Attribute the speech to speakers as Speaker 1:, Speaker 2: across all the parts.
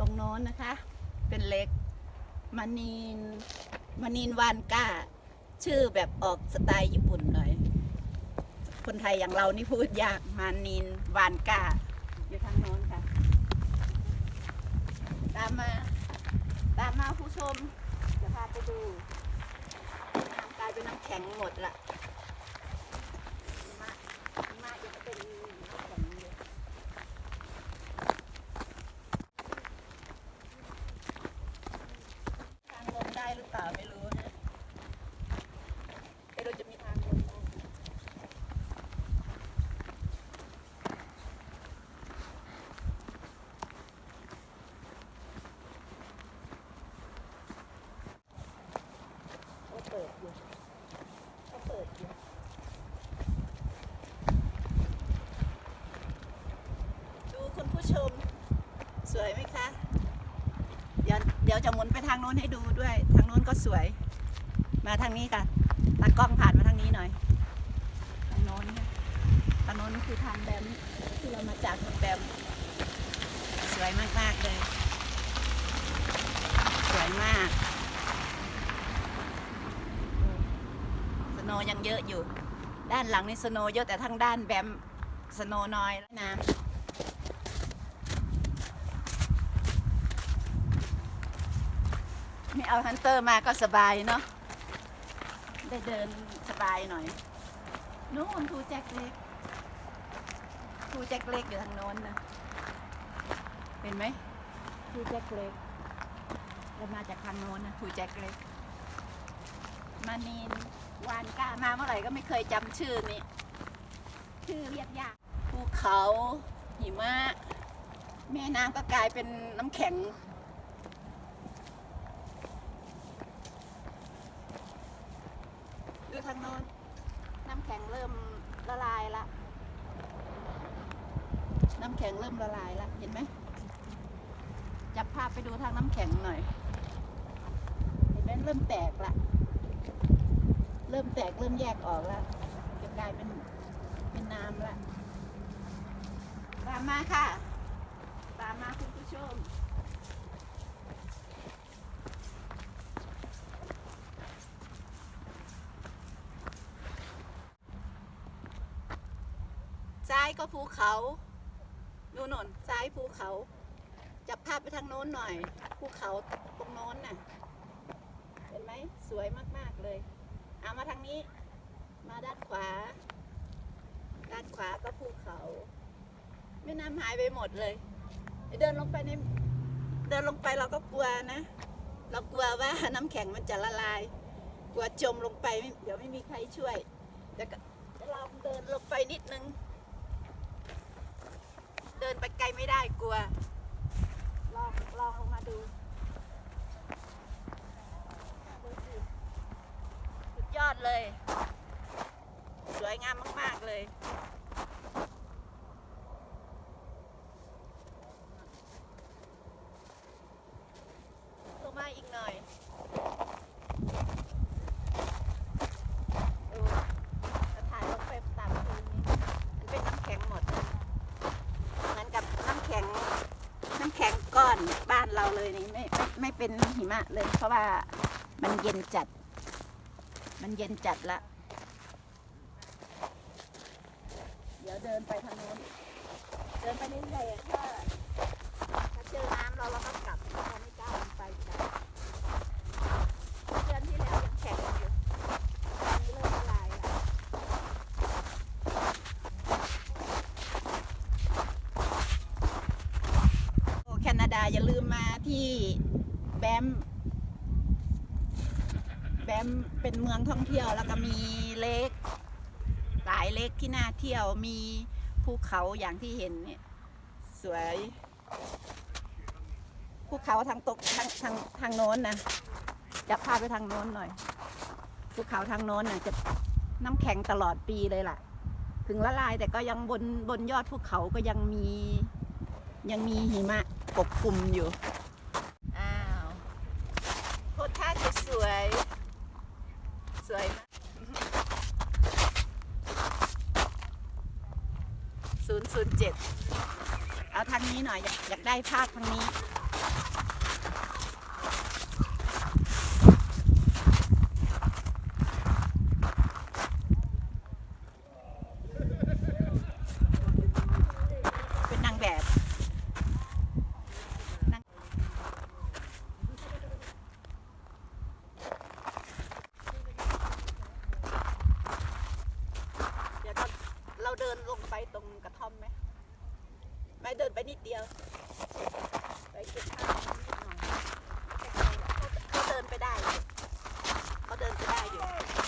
Speaker 1: ตรงโน้นนะคะ เป็นเล็กมานีนมานีนวานก้า ชื่อแบบออกสไตล์ญี่ปุ่นหน่อย คนไทยอย่างเรานี่พูดยากมานีนวานก้า อยู่ทางโน้นค่ะ ตามมา ตามมาผู้ชมจะพาไปดูน้ำกลายเป็นน้ำแข็งหมดละหิมะหิมะยังเป็นน้ำแข็งอยู่ทางลงได้หรือเปล่าไม่รู้นะไม่รู้จะมีทางลงไหมก็เปิดอยู่ก็เปิดอยู่ ดูคุณผู้ชม สวยไหมคะ เดี๋ยวเดี๋ยวจะหมุนไปทางโน้นให้ดูด้วย ทางโน้นก็สวย มาทางนี้ค่ะตากล้องผ่านมาทางนี้หน่อย ทางโน้นทางโน้นคือทางแบมที่เรามาจากทางแบมสวยมากมากๆเลย สวยมากสโนยังเยอะอยู่ ด้านหลังนี่สโนเยอะแต่ทางด้านแบมสโนน้อยน้ำ เอาฮันเตอร์มาก็สบายเนาะได้เดินสบายหน่อยนู้นทูแจ็คเล็กทูแจ็คเล็กอยู่ทางโน้นนะเห็นไหมทูแจ็คเล็กเรามาจากทางโน้นนะทูแจ็คเล็กมานีนวานก้ามาเมื่อไหร่ก็ไม่เคยจำชื่อนี้ชื่อเรียกยากภูเขาหิมะแม่น้ำก็กลายเป็นน้ำแข็ง ดูทางโน้นน้ำแข็งเริ่มละลายละ น้ำแข็งเริ่มละลายละ เห็นไหม จับภาพไปดูทางน้ำแข็งหน่อย เห็นไหมเริ่มแตกละ เริ่มแตกเริ่มแยกออกแล้วจะกลายเป็นเป็นน้ำละ ตามมาค่ะ ตามมาคุณผู้ชม ก็ภูเขาดูนนซ้ายภูเขา จับภาพไปทางโน้นหน่อย ภูเขาตรงโน้นน่ะ เห็นไหมสวยมากๆเลย เอามาทางนี้ มาด้านขวา ด้านขวาก็ภูเขาแม่น้ำหายไปหมดเลย เดินลงไปในเดินลงไปเราก็กลัวนะ เรากลัวว่าน้ำแข็งมันจะละลาย กลัวจมลงไปเดี๋ยวไม่มีใครช่วยแต่ก็จะลองเดินลงไปนิดนึง เดิน ไม่ได้กลัว ลองลองลงมาดูดูสิสุดยอดเลย สวยงามมาก ๆ เลย ลงมาอีกหน่อยดูจะถ่ายลงไปตามพื้นนี้มันเป็นน้ำแข็งหมดเลยเหมือนกับน้ำแข็ง น้ำแข็งก้อนบ้าน เลยนี่ไม่ไม่ไม่เป็นหิมะเลย เพราะว่ามันเย็นจัด มันเย็นจัดละ เดี๋ยวเดินไปทางโน้น เดินไปเรื่อยๆถ้าถ้าเจอน้ำเราเราก็กลับเราไม่กล้าลงไปกันเดือนที่แล้วยังแข็งอยู่ตอนนี้เริ่มละลายแล้วโอ้แคนาดาอย่าลืมมาที่แบม แบม เป็นเมืองท่องเที่ยวแล้วก็มีเลคหลายเลคที่น่าเที่ยวมีภูเขาอย่างที่เห็นเนี่ยสวยภูเขาทางตกทางทางทางโน้นนะจะพาไปทางโน้นหน่อยภูเขาทางโน้นน่ะจะน้ำแข็งตลอดปีเลยล่ะ ถึงละลายแต่ก็ยังบนบนยอดภูเขาก็ยังมียังมีหิมะปกคลุมอยู่ อ้าวโคตรท่าจะสวย สวยมาก ศูนย์ศูนย์เจ็ดเอาทางนี้ ไม่เดินไปนิดเดียว ไปเก็บข้าวนิดหน่อยเขาเดินไปได้เขาเดินไปได้อยู่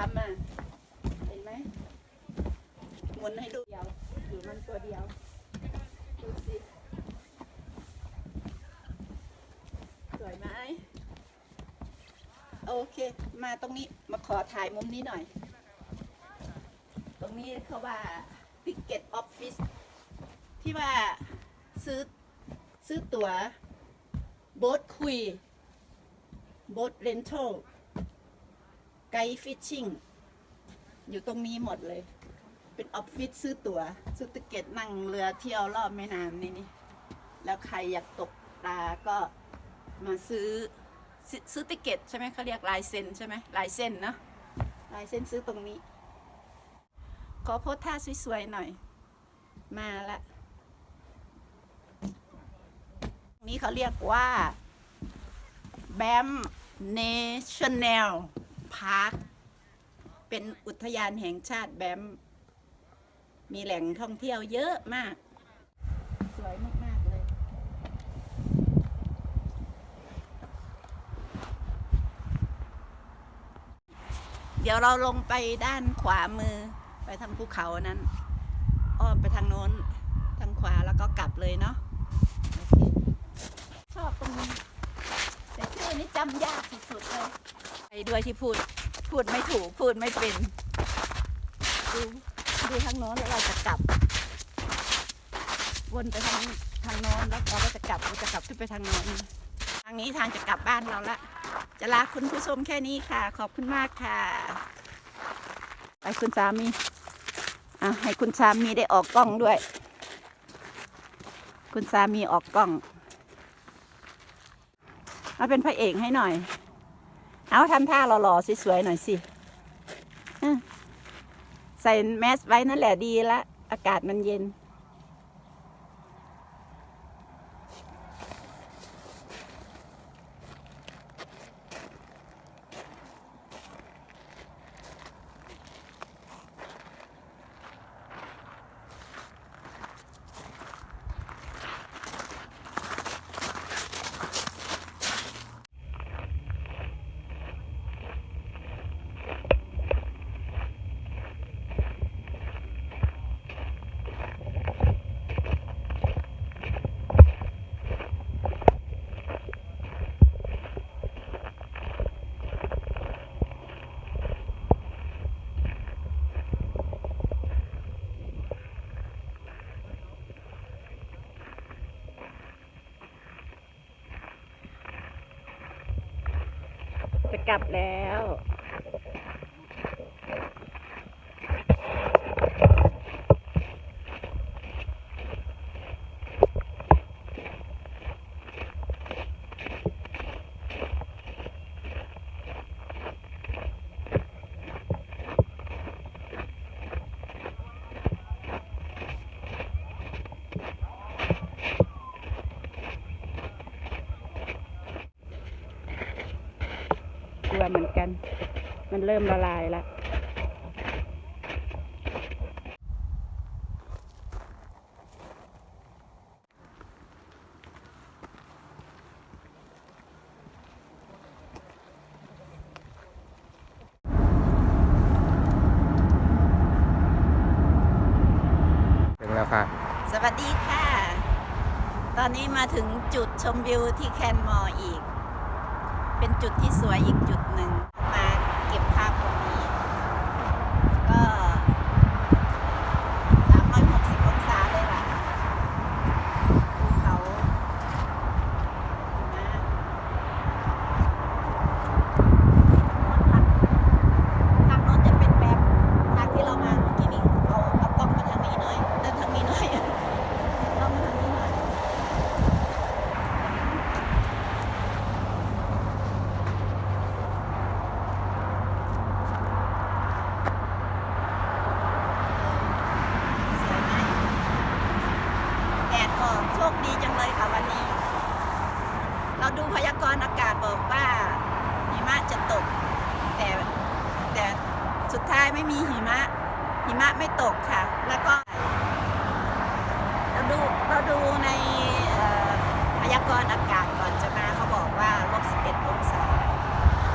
Speaker 1: ามอะเห็นไหมหมุนให้ดูเดียวอยู่มันตัวเดียวดูสิสวยไหมโอเค มาตรงนี้มาขอถ่ายมุมนี้หน่อย ตรงนี้เขาว่าติเก็ตออฟฟิศที่ว่าซื้อซื้อตั๋วโบ๊ทคุยโบ๊ทเรนทัล ไกด์ฟิชชิ่งอยู่ตรงนี้หมดเลย เป็นออฟฟิศซื้อตัว๋วซื้อติเกตนั่งเรือเที่ยวรอบแม่น้ำนี่นี่แล้วใครอยากตกปลาก็มาซื้อซื้อติเกตใช่ไหมเขาเรียกลายเซ็นใช่ไหมลายเส้นเนาะลายเส้นซื้อตรงนี้ ขอโพสท่าสวยๆหน่อย มาละนี้เขาเรียกว่าแบมเนชั่นแนล พาร์คเป็นอุทยานแห่งชาติแบม มีแหล่งท่องเที่ยวเยอะมาก สวยมาก ๆ เลย เดี๋ยวเราลงไปด้านขวามือไปทางภูเขานั้นอ้อมไปทางโน้น ทางขวาแล้วก็กลับเลยเนาะชอบตรงนี้แต่ชื่อนี้จำยากสุด ๆ เลย ไปด้วยที่พูดพูดไม่ถูกพูดไม่เป็น ดูดูทางโน้นแล้วเราจะกลับ วนไปทางทางโน้นแล้วเราก็จะกลับเราจะกลับขึ้นไปทางโน้นทางนี้ทางจะกลับบ้านเราละ จะลาคุณผู้ชมแค่นี้ค่ะ ขอบคุณมากค่ะ ไปคุณสามีอะให้คุณสามีได้ออกกล้องด้วย คุณสามีออกกล้องมาเป็นพระเอกให้หน่อย เอาทำท่าหล่อๆสวยๆหน่อยสิใส่แมสไว้นั่นแหละดีละ อากาศมันเย็น กลับแล้ว เหมือนกัน มันเริ่มละลายแล้ว
Speaker 2: ถึงแล้วค่ะ
Speaker 1: สวัสดีค่ะ ตอนนี้มาถึงจุดชมวิวที่แคนมอร์อีก เป็นจุดที่สวยอีกจุด หนึ่ง มาเก็บภาพตรงนี้ ก็360องศาเลยล่ะ ภูเขาหิมะทางโน้นจะเป็นแบบทางที่เรามาเมื่อกี้นี้เอาเอากล้องมาทางนี้หน่อยเดินทางนี้หน่อย กล้องมาทางนี้หน่อย สวยไหมแดดออกโชคดีจังเลยค่ะวันนี้ เราดูพยากรณ์อากาศบอกว่าหิมะจะตก แต่แต่สุดท้ายไม่มีหิมะ หิมะไม่ตกค่ะ แล้วก็ เราดูเราดูในพยากรณ์อากาศก่อนจะมาเขาบอกว่าลบ11องศา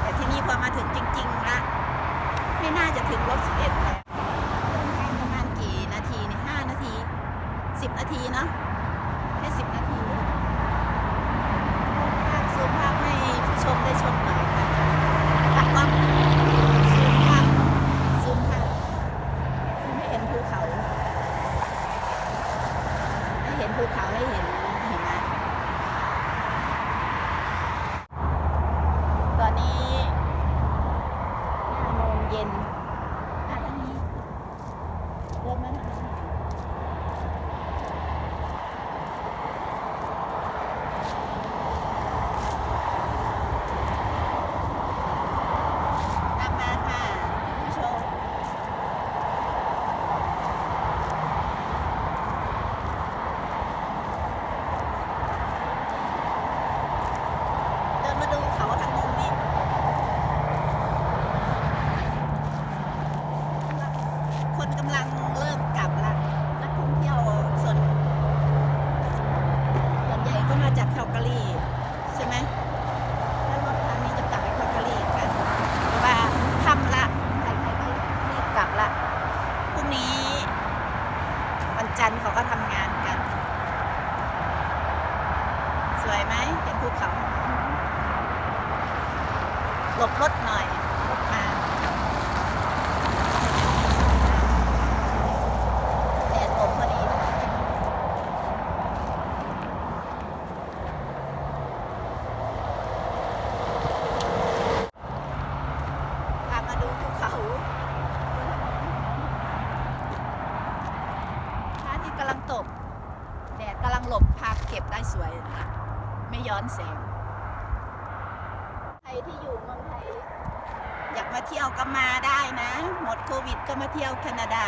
Speaker 1: แต่ที่นี่พอมาถึงจริงๆละไม่น่าจะถึงลบูเขา หลบรถหน่อยกำลังตกแดดกำลังหลบภาพเก็บได้สวยนะคะ ไม่ย้อนแสงใครที่อยู่เมืองไทย อยากมาเที่ยวก็มาได้นะ หมดโควิดก็มาเที่ยวแคนาดา